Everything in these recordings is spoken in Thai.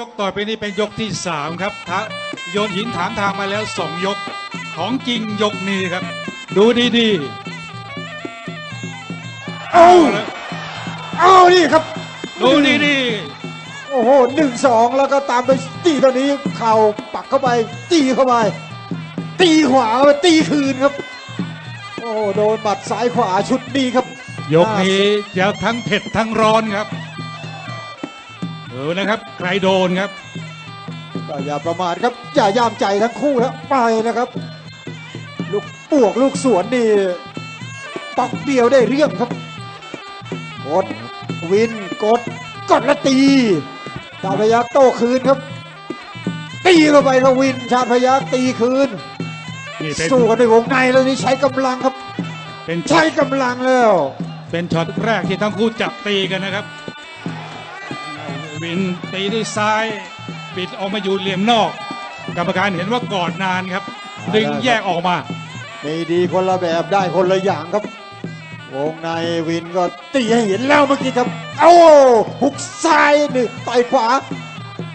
ยกต่อไปนี้เป็นยกที่สามครับทะโยนหินถามทางมาแล้วสองยกของจริงยกนี้ครับ ดูดีเอ้าละเอานี่ครับ ดูดีโอ้โหหนึ่งสองแล้วก็ตามไปตีตอนนี้เข่าปักเข้าไป ตีเข้าไป ตีขวาเข้าไปตีคืนครับ โอ้โหโดนหมัดซ้ายขวาชุดนี้ครับ ๆ ยกนี้จะทั้งเผ็ดทั้งร้อนครับ เออนะครับ ใครโดนครับ ก็อย่าประมาทครับ อย่าย่ามใจทั้งคู่แล้วไปนะครับ ลูกปวกลูกสวนนี่ปักเดียวได้เรื่องครับ กดวินกดกดและตีชาติพยักโต้คืนครับ ตีเข้าไปครับวิน ชาติพยักตีคืน นี่เป็นสู้กันในวงในแล้วนี่ใช้กำลังครับ เป็นช็อใช้ตกำลังแล้ว เป็นช็อตแรกที่ทั้งคู่จับตีกันนะครับ วินตีด้วยซ้าย ปิดออกมาอยู่เหลี่ยมนอก กรรมการเห็นว่ากอดนานครับ ดึงแยกออกมามีดีคนละแบบได้คนละอย่างครับ วงในวินก็ตีให้เห็นแล้วเมื่อกี้ครับ เอาหุกซ้ายนี่ต่อยขวา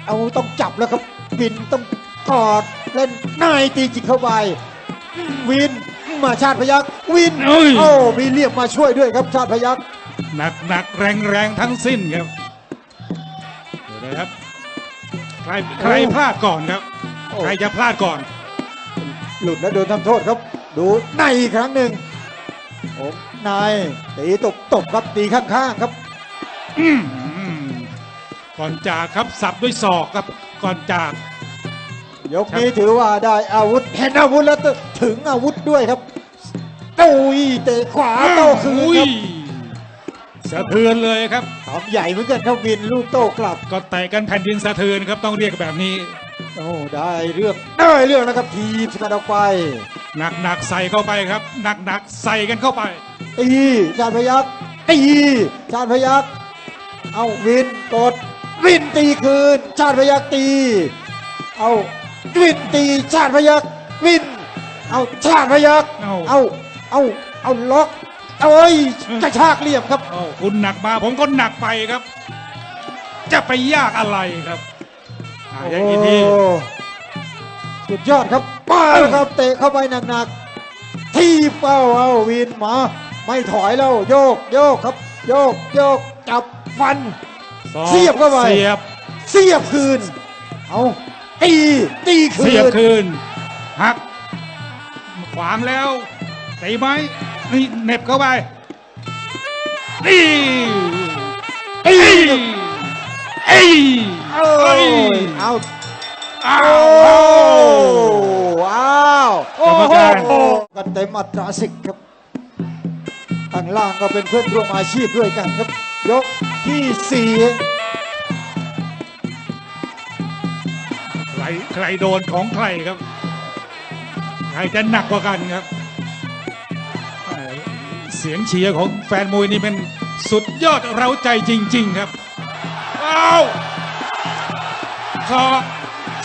เอาต้องจับแล้วครับ วินต้องกอดเล่นนายตีจิกเข้าไปวินมาชาติพยักวินเอ้ยโอ้มีเรียกมาช่วยด้วยครับชาติพยักหนักหนักแรงแรงทั้งสิ้นครับ นะครับ ใครใครพลาดก่อนครับ โอ้ ใครจะพลาดก่อน หลุดแล้วโดนทำโทษครับ ดูในอีกครั้งหนึ่งโอ้นายตีตบตบครับตีข้างๆครับ อืมก่อนจากครับสับด้วยศอกครับก่อนจาก ยกนี้ถือว่าได้อาวุธเห็นอาวุธแล้วถึงอาวุธด้วยครับตุยเตะขวาโต้คืนอุ้ครัยบ สะเทือนเลยครับทำใหญ่เหมือนกันครับวินลูกโต้กลับ ก็แตะกันแผ่นดินสะเทือนครับต้องเรียกแบบนี้ โอ้ได้เรื่องได้เรื่องนะครับทีบกันออกไปหนักหนักใส่เข้าไปครับ หนักหนักใส่กันเข้าไปตีชาติพยักตีชาติพยักเอาวินกดวินตีคืน ชาติพยักตี เอาวินตีชาติพยักวิน เอาชาติพยักเอาเอาเอาเอาล็อก เอ้ยกระชากเหลี่ยมครับโอ้คุณหนักมาผมก็หนักไปครับ จะไปยากอะไรครับอ่าอย่างนี้ที โอ้สุดยอดครับป้าแล้วครับ เตะเข้าไปหนักๆ ที่เป้าเอาวินมา ไม่ถอยแล้ว โยกโยกครับ โยกโยกจับฟัน ศอกเสียบเข้าไป เสียบ เสียบคืน เอาตีตีคืน เสียบคืนหัก ขวางแล้วตีไหม นี่เหน็บเข้าไปนี่ตีเอ้ยเอ้ยเอาเอ้ยเอาอ้าโอ้ว ว้าวโอ้กรรมโหการกันเต็มอัตราสิกครับข้างล่างก็เป็นเพื่อนร่วมอาชีพด้วยกันครับ ยกที่สี่ใครใครโดนของใครครับ ใครจะหนักกว่ากันครับเอ่อ เสียงเชียร์ของแฟนมวยนี่เป็นสุดยอดเราใจจริง ๆ ครับอ้าวศอก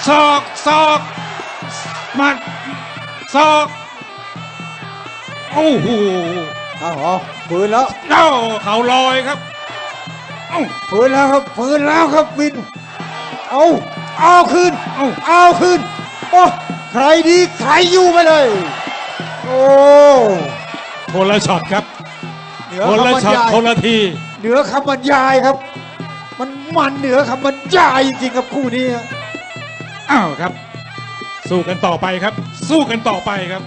ศอกศอกหมัดศอกโอ้โหอ้าวเหรอฝืนแล้วเอ้าเขาลอยครับเอ้าฝืนแล้วครับฝืนแล้วครับวิน เอาเอาคืนเอ้าเอาคืนโอ้ใครดีใครอยู่ไปเลย โอ้ คนละช็อตครับ เหนือคนละคำบรรช็อตยายคนละที เหนือคำบรรยายครับ มันมันเหนือคำบรรยายจริงๆครับคู่นี้อ้าวครับ สู้กันต่อไปครับ สู้กันต่อไปครับ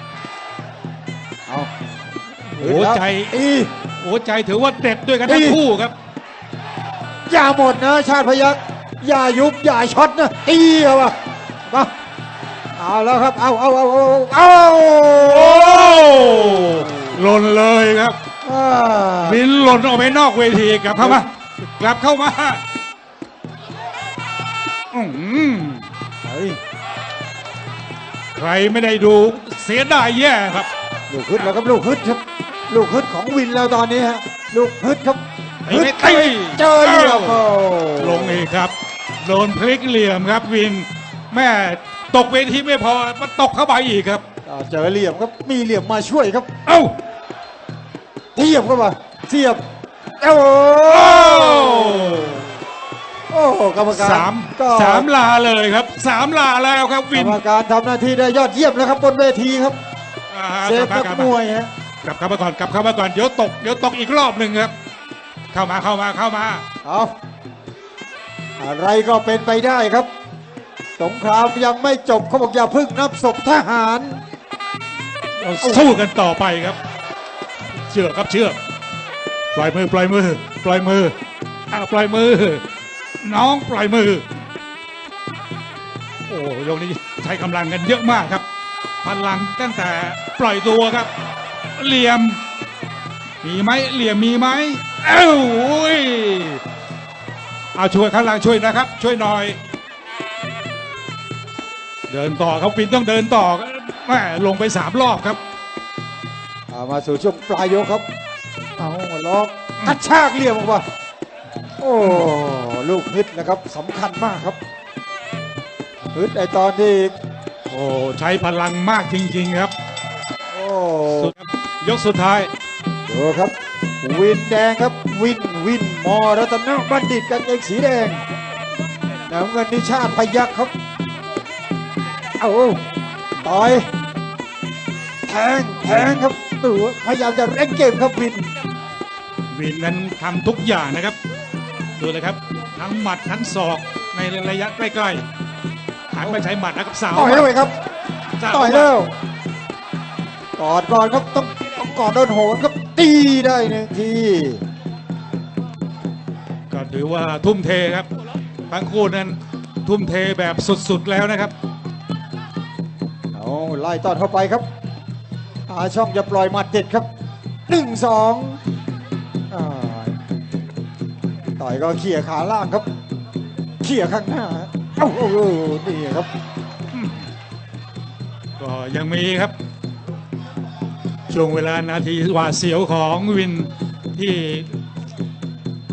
เอาหัวใจ อีหัวใจถือว่าเด็ดด้วยกันทั้งนี่ คู่ครับ อย่าหมดนะ ชาติพยักอย่ายุบอย่าช็อตนะตีเอาวะมาเอาแล้วครับ เอาเอาเอาเอาเอาโอ้ หล่นเลยครับอ่าบินหล่นออกไปนอกเวทีกลับเข้ามากลับเข้ามาอื้อหือเฮ้ยใครไม่ได้ดูเสียดายแย่ครับ ลูกฮึดแล้วครับลูกฮึดครับ ลูกฮึดของวินแล้วตอนนี้ฮะลูกฮึดครับตีฮึดไม่ไปตีเจอเหลี่ยมโอ้ลงอีกครับ โดนพลิกเหลี่ยมครับวิน แม่ตกเวทีไม่พอมันตกเข้าไปอีกครับ อ่าเจอเหลี่ยมครับมีเหลี่ยมมาช่วยครับ เอ้าเทียบเข้ามาเทียบโอ้โอ้โอ้กรรมการสามก็สามลาเลยครับสามลาแล้วครับกวิรนรมการทำหน้าที่ได้ยอดเยี่ยมนะครับบนเวทีครับอ่าเซฟกลันับกมากลับมมาวยฮะกลับเข้ามาก่อนกลับเข้ามาก่อนเดี๋ยวตกเดี๋ยวตกอีกรอบหนึ่งครับ เข้ามาเข้ามาเข้ามา เอาอะไรก็เป็นไปได้ครับ สงครามยังไม่จบเขาบอกอย่าเพึ่งนับศพทหาร เราสู้กันต่อไปครับ เชือกครับเชือกปล่อยมือปล่อยมือปล่อยมืออ่าปล่อยมือ น้องปล่อยมือ โอ้ยกนี้ใช้กำลังกันเยอะมากครับ พลังตั้งแต่ปล่อยตัวครับ เหลี่ยม มีไหมเหลี่ยมมีไหมเอ้าโอ้ยเอาช่วยข้างล่างช่วยนะครับ ช่วยหน่อย เดินต่อครับปินต้องเดินต่อ แม่ลงไปสามรอบครับ เอามาสู่ช่วงปลายยกครับ เอาล็อกกระชากเหลี่ยมออกมาโอ้ลูกฮิตนะครับสำคัญมากครับฮึดไอตอนที่โอ้ใช้พลังมากจริง ๆครับโอ้สุดครับยกสุดท้าย ดูครับ วินแดงครับวินวินมอรัตนบัณฑิตกันเองสีแดงน้ำเงินนิชาติพยักครับ เอา ต่อยแทงแทงครับตัวพยายามจะเร่งเกมครับวิน วินนั้นทำทุกอย่างนะครับ ดูเลยครับ ทั้งหมัดทั้งศอกในระยะใกล้ๆหันมาใช้หมัดนะครับสาวต่อยเข้าไปครับสาวต่อยแล้วกอดก่อนครับต้องต้องกอดโดนโหนครับตีได้หนึ่งทีก็ถือว่าทุ่มเทครับทั้งคู่นั้นทุ่มเทแบบสุดๆแล้วนะครับเอา ไล่ต้อนเข้าไปครับหาช่องจะปล่อยหมัดเด็ดครับหนึ่งสองต่อยก็เขี่ยขาล่างครับ เขี่ยข้างหน้าเอ้าโอ้โหนี่ครับ ก็ยังมีครับ ช่วงเวลานาทีหวาดเสียวของวินที่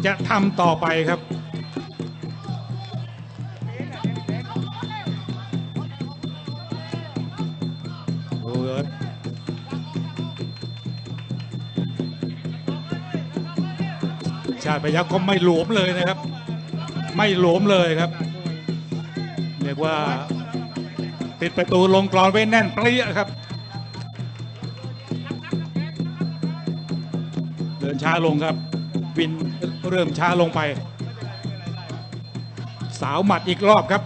จะทำต่อไปครับ ชาติพยักก็ไม่หลวมเลยนะครับ ไม่หลวมเลยครับ เรียกว่าปิดประตูลงกรอนไว้แน่นเปรี้ยครับ เดินช้าลงครับ วินเริ่มช้าลงไป สาวหมัดอีกรอบครับ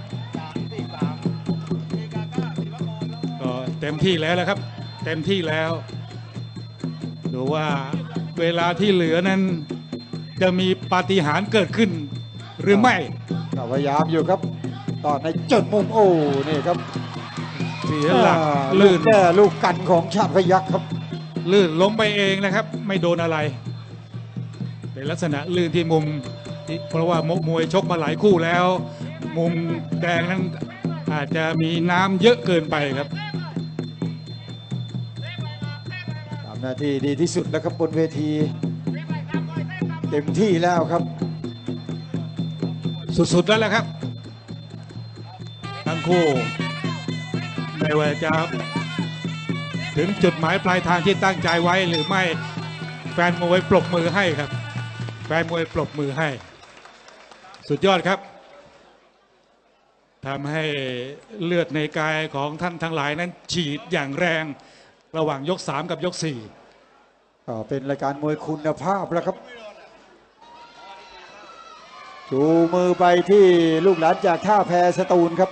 ก็เต็มที่แล้วนะครับ เต็มที่แล้ว ดูว่าเวลาที่เหลือนั้น จะมีปาฏิหาริย์เกิดขึ้นหรือไม่ก็พยายามอยู่ครับตอนในจนมุมโอ้นี่ครับเสียหลักอ่าลูลื่กนแก้ลูกกันของชาติพยักครับ ลื่นล้มไปเองนะครับ ไม่โดนอะไร เป็นลักษณะลื่นที่มุมที่เพราะว่ามกมวยชกมาหลายคู่แล้ว มุมแดงนั้นอาจจะมีน้ำเยอะเกินไปครับทำหน้าที่ดีที่สุดแล้วครับบนเวที เต็มที่แล้วครับ สุดๆแล้วแหละครับ ทั้งคู่ไม่ว่าจะถึงจุดหมายปลายทางที่ตั้งใจไว้หรือไม่แฟนมวยปรบมือให้ครับ แฟนมวยปรบมือให้ สุดยอดครับทำให้เลือดในกายของท่านทั้งหลายนั้นฉีดอย่างแรงระหว่างยก 3 กับยก4ก็เป็นรายการมวยคุณภาพแล้วครับ ชูมือไปที่ลูกหลานจากท่าแพสตูลครับ